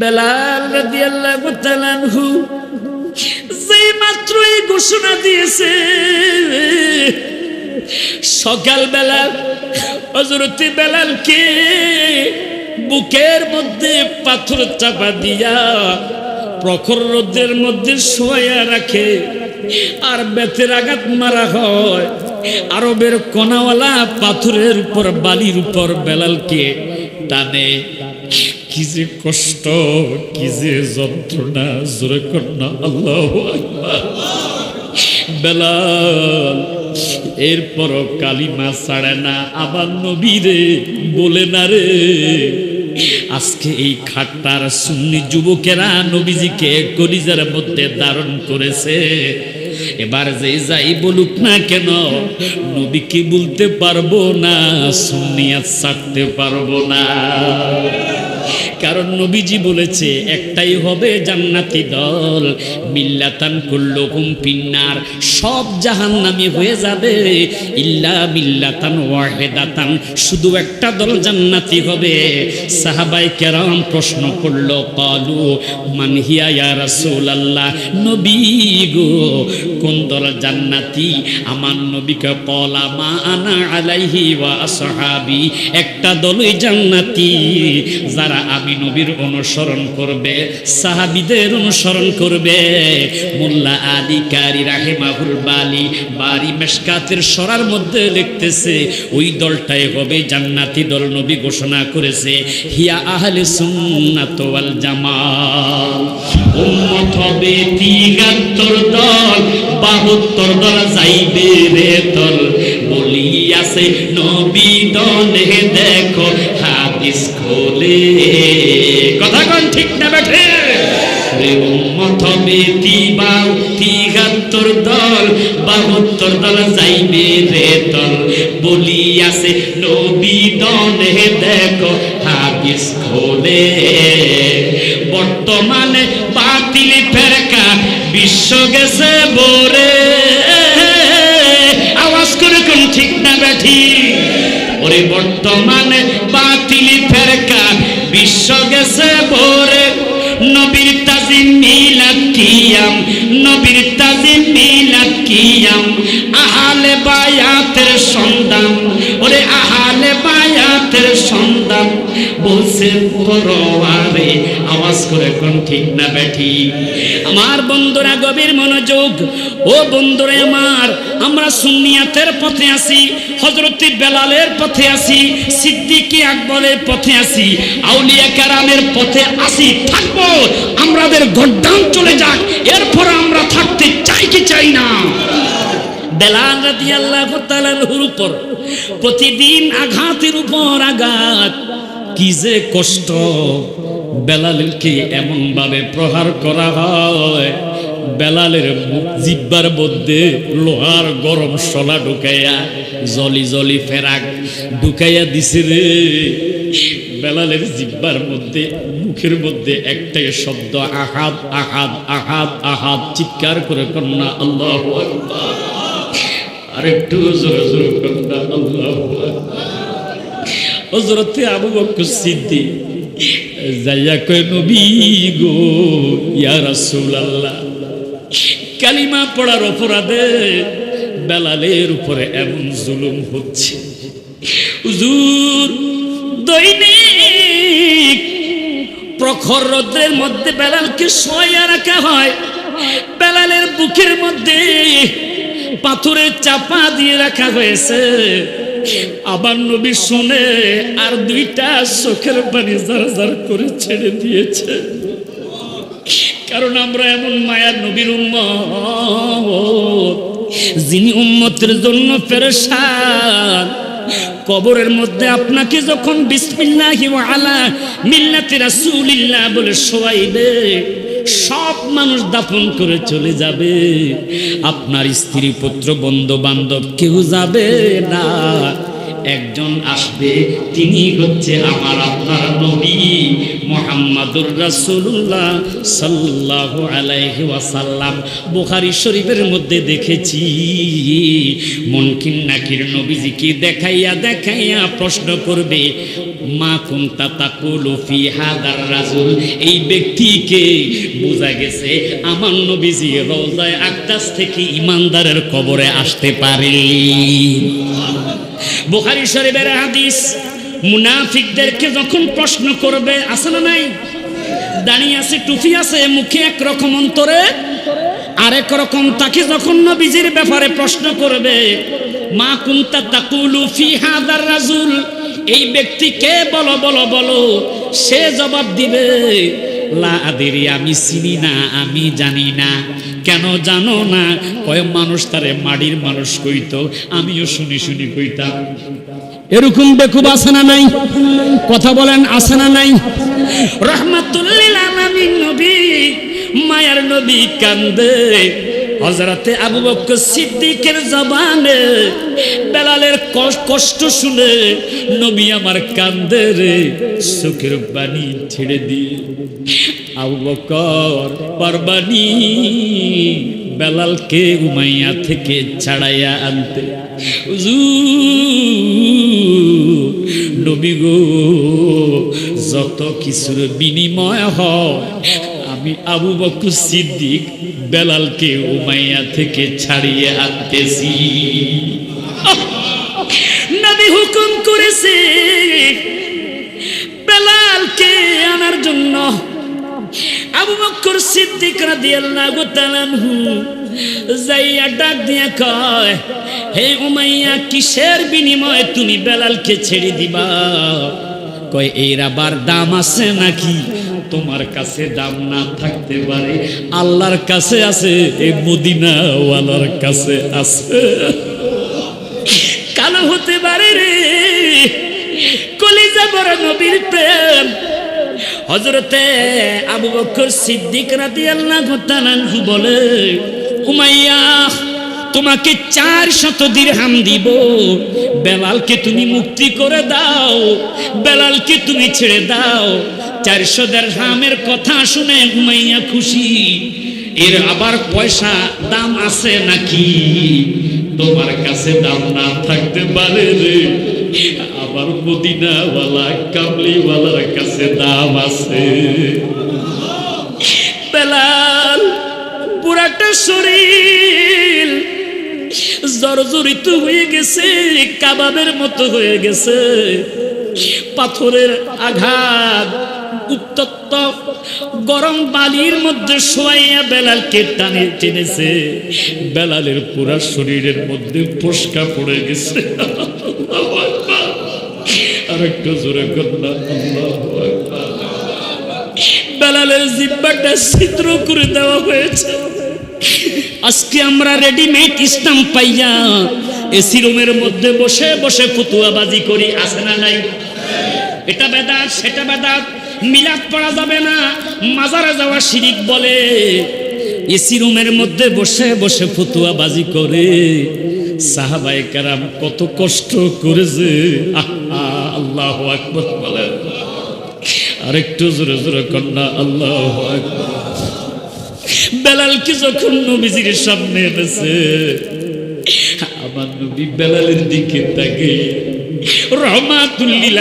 বেলাল রাদিয়াল্লাহু তাআলা আনহু যেই মাত্র এই ঘোষণা দিয়েছে, সকালবেলা হজরতে বেলালকে বুকের মধ্যে পাথর চাপা দিয়া প্রখর রোদের মধ্যে শোয়া রাখে। আর বেতের আঘাত মারা হয়। আরবের কোনাওয়ালা পাথরের উপর বালির উপর বেলালকে টানে। কি যে কষ্ট, কি যে যন্ত্রণা, জোরে কন্যা, আল্লাহ বেলাল এরপরও কালিমা ছাড়ে না, আবার নবীরে বলে না রে। আজকে এই খাট্টার সুন্নি যুবকেরা নবীজিকে কলিজার মধ্যে ধারণ করেছে। এবার যে যাই বলুক না কেন নবীকে বলতে পারব না, সুন্নিয়াত ছাড়তে পারব না। কারণ নবীজি বলেছে, একটাই হবে জান্নাতি দল। মিল্লাতান কুল্লুকুম পিন্নার সব জাহান্নামী হয়ে যাবে। ইল্লা মিল্লাতান ওয়াহেদাতান। শুধু একটা দল জান্নাতি হবে। সাহাবাই কেরাম প্রশ্ন করল, কালু মানহিয়া ইয়া রাসূলুল্লাহ? নবী গো কোন দল জান্নাতি আমার নবীকে আলাইহি ওয়া আসহাবি। একটা দলই জান্নাতি, যারা আমি নবীর অনুসরণ করবে, সাহাবিদের অনুসরণ করবে। মোল্লা আলী কারি রাহেমাহুল বালি বাড়ি মেশকাতের সরার মধ্যে লিখতেছে, ওই দলটাই হবে জান্নাতি দল নবী ঘোষণা করেছে। হিয়া আহলে সুন্নাত ওয়াল জামাল উম্মত হবে তিগাত্তর দল বাহাত্তর দল যাইবে রে দল। বলিয়াছে নবী দলে দেখো, হাদিস খোলে। কথা কন ঠিক না বেঠে। রে উম্মত হবে তিবাও তিগাত্তর দল, বাহাত্তর দল যাইবে রে দল। বলিয়াছে নবী দলে দেখো খোলে। বর্তমানে বাতিল ফেরকা বিশ্ব গেছে বোরে আওয়াজ করে কোন ঠিক না ব্যাঠি? ওরে বর্তমানে বাতিল ফেরকা। বিশ্ব গেছে বোরে নবীর তাজিম মিলাদ কিয়াম। নবীর তাজিম মিলাদ কিয়াম। আহালে বায়াতের সন্ধান। ওরে আহালে বায়াতের সন্ধান। বলছে পরোয়ারে আওয়াজ করে কোন ঠিক না ব্যাঠি? আমার বন্ধুরা গভীর মনোযোগ, ও বন্ধুরা আমার, আমরা সুন্নিয়াতের পথে আছি হজরতি বেলালের পথে আছি, সিদ্দিকি আকবরের পথে আছি, আউলিয়া কারামের পথে আছি, থাকব আমাদের গড্ডান চলে যাক, এরপর আমরা থাকতে চাই কি চাই না? বেলাল রাদিয়াল্লাহু তাআলার উপর প্রতিদিন আঘাতের উপর আঘাত কি যে কষ্ট বেলালকে এমন ভাবে প্রহার করা হয়। বেলালের জিব্বার মধ্যে লোহার গরম শলা ঢুকাইয়া জলি জলি ফেরাক ঢুকাইয়া দিছে রে। বেলালের জিব্বার মধ্যে, মুখের মধ্যে একটাই শব্দ আহাদ আহাদ আহাদ আহাদ চিৎকার করে কন্যা, আল্লাহ আরেকটু জোরে জোরে কন্যা, আল্লাহ হজরতে আবু বকর সিদ্দিক, যাইয়া কয়, নবী গো, ইয়া রাসূলুল্লাহ, কালিমা পড়ার অপরাধে বেলালের উপরে এমন জুলুম হচ্ছে। হুজুর, দৈনিক প্রখর রৌদ্রের মধ্যে বেলালকে শোয়া রাখা হয়। বেলালের বুকের মধ্যে পাথরের চাপা দিয়ে রাখা হয়েছে। আবার নবী শুনে আর দুইটা চোখের পানি জার জার করে ছেড়ে দিয়েছে। কারণ আমরা এমন মায়ার নবীর উম্মত, যিনি উম্মতের জন্য পেরেশান। কবরের মধ্যে আপনাকে যখন বিসমিল্লাহি আলা মিল্লাতি রাসূলিল্লাহ বলে শোয়াইবে সব মানুষ দাফন করে চলে যাবে। আপনার স্ত্রী পুত্র বন্ধু বান্ধব কেউ যাবে না। একজন আসবে, তিনি হচ্ছে আমার আপনার নবী মোহাম্মদুর রাসূলুল্লাহ সাল্লাল্লাহু আলাইহি ওয়াসাল্লাম। বুখারী শরীফের মধ্যে দেখেছি, মুনকিন নাকির নবীজিকে দেখাইয়া দেখাইয়া প্রশ্ন করবে, মা কুনতা তাকুলু ফি হাদার রাজুল? এই ব্যক্তিকে বোঝা গেছে, আমার নবীজি রওজায় আকদাস থেকে ইমানদারের কবরে আসতে পারে বুখারী শরীফের হাদিস, মুনাফিকদেরকে যখন প্রশ্ন করবে, আছে না নাই? দাঁড়িয়ে আছে, টুপি আছে, মুখে এক একরকম অন্তরে, আরেক রকম তাকে যখন নবীজির ব্যাপারে প্রশ্ন করবে, মা কুন্তা তাকুলু ফি হাদার রাজুল, এই ব্যক্তি কে? বলো বলো বলো। সে জবাব দিবে লা আমি চিনি না, আমি জানি না। কেন জানো না? কয় মানুষ তারে মাটির মানুষ কইতো, আমিও শুনি শুনি কইতাম। এরকম বেকুব আছে না নাই? কথা বলেন, আছে না নাই? রহমাতুল্লিল আলামিন নবী, মায়ার নবী কান্দে। হজরতে আবু বকর সিদ্দিকের জবানে বেলালের কষ্ট শুনে নবী আমার কান্দে রে, চোখের পানি ছেড়ে দিয়ে। আবু বকর বেলালকে উমাইয়া থেকে ছাড়াইয়া আনতে। নবী গো, যত কিছুর বিনিময় হয়, আমি আবু বকর সিদ্দিক বেলালকে উমাইয়া থেকে ছাড়িয়ে আনতেছি। হুকুম করেছে। বেলালকে আনার জন্য আবু বকর সিদ্দিক রাদিয়াল্লাহু তাআলা যাইয়া ডাক দিয়া কয়, হে উমাইয়া, কিসের বিনিময়ে তুমি বেলালকে ছেড়ে দিবা? কয় এর আবার দাম আছে নাকি? তোমার কাছে দাম না থাকতে পারে। আল্লাহর কাছে আছে এই মদিনাওয়ালার কাছে আছে। কালো হতে পারে রে। কলিজা বড় নবীর প্রেম। হজরতে আবু বকর সিদ্দিক তাআলা আনহু বলে, উমাইয়া, তোমাকে চার শত দিরহাম দিব। বেলালকে তুমি মুক্তি করে দাও। বেলালকে তুমি ছেড়ে দাও। চারশো দিরহামের কথা শুনে উমাইয়া খুশি। এর আবার পয়সা দাম আছে নাকি? তোমার কাছে দাম না থাকতে পারে রে। আবার মদিনাওয়ালা কামলিওয়ালার কাছে দাম আছে। শরীর। জর্জরিত হয়ে গেছে, কাবাবের মতো হয়ে গেছে। পাথরের আঘাত, উত্তপ্ত গরম বালির মধ্যে শোয়াইয়া বেলালকে টানে, টেনেছে। বেলালের পুরা শরীরের মধ্যে ফসকা পড়ে গেছে। আর একটু জোরে বেলালের জিব্বাটা ছিদ্র করে দেওয়া হয়েছে। আজকে আমরা রেডিমেড ইসলাম পাইয়া এসি রুমের মধ্যে বসে বসে ফতুয়াবাজি করি আসে না নাই? এটা বেদাত, সেটা বেদাত। মিলাদ পড়া যাবে না। মাজারে যাওয়া শিরিক বলে। এসি রুমের মধ্যে বসে বসে ফতুয়া বাজি করে। সাহাবাই কারাম কত কষ্ট করেছে। আল্লাহ আকবর বলেন আরেকটু জোরে জোরে কন্যা, আল্লাহ বেলালকে যখন নবীজির সামনে এনেছে? আমার নবী বেলালের দিকে তাকে রহমাতুল্লিল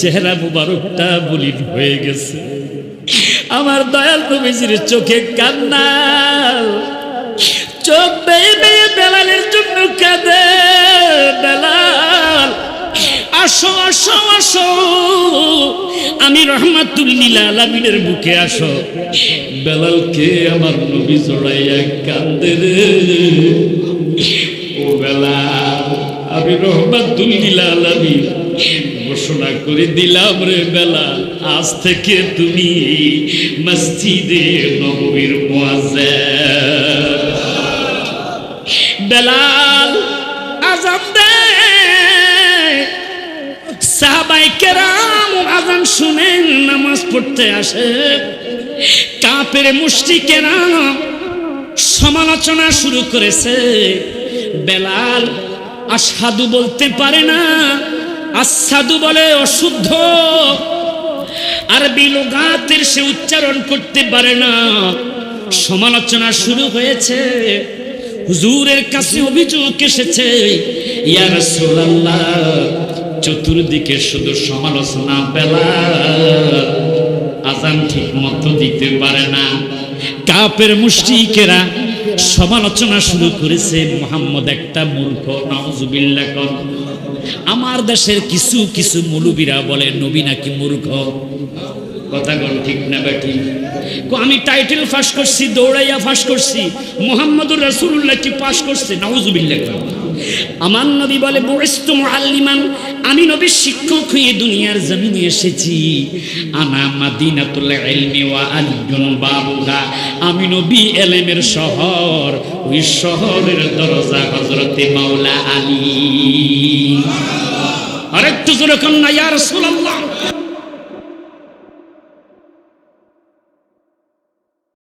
চেহারা মুবারকটা বলিন হয়ে গেছে। আমার দয়াল নবীজির চোখে কান্না। চোখ বেয়ে বেলালের জন্য কাঁদে বেলাল। আসো আসো আসো, আমি রহমাতুল্লিল বুকে আসো। বেলালকে আমার নবী জড়াইয়া কান্দে রে। ঘোষণা করে দিলাম রে বেলা। আজ থেকে তুমি মসজিদে নবীর বেলাল আজান আজান নামাজ পড়তে আসে। সমালোচনা শুরু করেছে। বেলাল আসাধু বলতে পারে না। আসাধু বলে অশুদ্ধ। আরবি লোগাতের সে উচ্চারণ করতে পারে না। সমালোচনা শুরু হয়েছে। হুজুরের কাছে অভিযোগ এসেছে, ইয়া রাসূলুল্লাহ, চতুর্দিকে শুধু সমালোচনা, বেলা। আজান ঠিক মতো দিতে পারে না। কাপের মুশরিকেরা সমালোচনা শুরু করেছে মোহাম্মদ একটা মূর্খ নজুবিল্লা কর আমার দেশের কিছু কিছু মুলুবিরা বলে, নবী নাকি মূর্খ? কথা ঠিক না ব্যাটি আমি টাইটেল ফাঁস করছি, দৌড়াইয়া ফাঁস করছি। মোহাম্মদুর রাসূলুল্লাহ কি পাশ করছে? নাউজুবিল্লাহ। কর আমার নবী বলে বরিস্তু মুআল্লিমান, আমি নবীর শিক্ষক হয়ে দুনিয়ার জমিনে এসেছি। আমি নবী এলেমের শহর, ওই শহরের দরজা হযরতে মাওলা আলী। আরেকটু জোরে কন্যা ইয়া রাসূলুল্লাহ